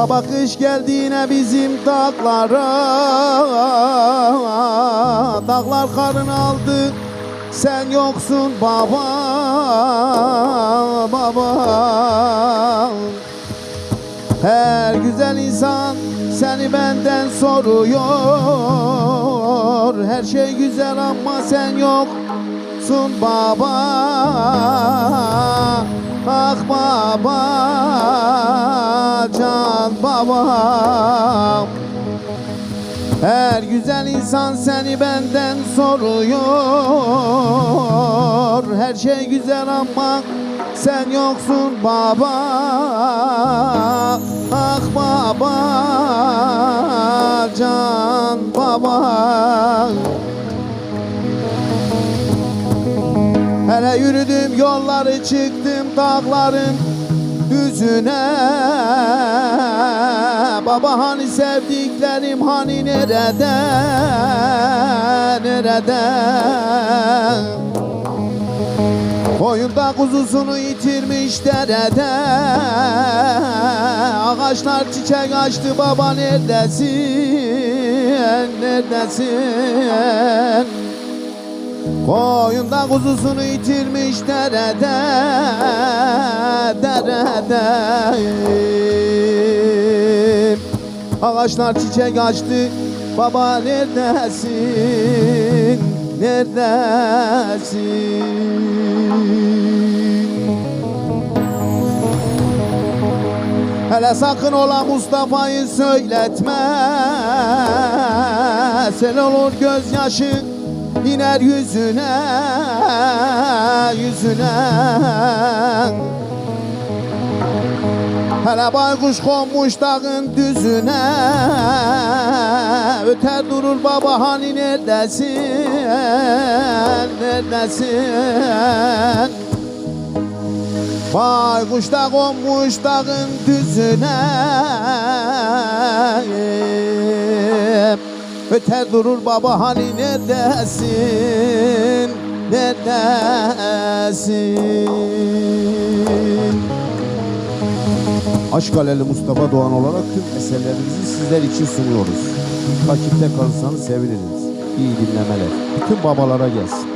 Baba kış geldi yine bizim dağlara Dağlar karın aldı. Sen yoksun baba baba. Her güzel insan seni benden soruyor. Her şey güzel ama sen yoksun baba. Ah baba can baba her güzel insan seni benden soruyor. Her şey güzel ama sen yoksun baba. Ah baba can baba. Hele yürüdüm yolları çıktım dağların düzüne Baba hani sevdiklerim hani nerede nerede? Koyunda kuzusunu yitirmiş derede. Ağaçlar çiçek açtı baba neredesin neredesin? Koyunda kuzusunu yitirmiş derede derede Ağaçlar çiçek açtı. Baba neredesin? Neredesin? Hele sakın ola Mustafa'yı söyletme. Sen olur gözyaşı iner yüzüne Yüzüne Hele baykuş konmuş dağın düzüne Öter durur baba hani neredesin Neredesin Baykuş da konmuş dağın düzüne Öter durur baba hani neredesin Neredesin Aşk Aleli Mustafa Doğan olarak tüm eserlerimizi sizler için sunuyoruz. Takipte kalırsanız seviniriz. İyi dinlemeler. Bütün babalara gelsin.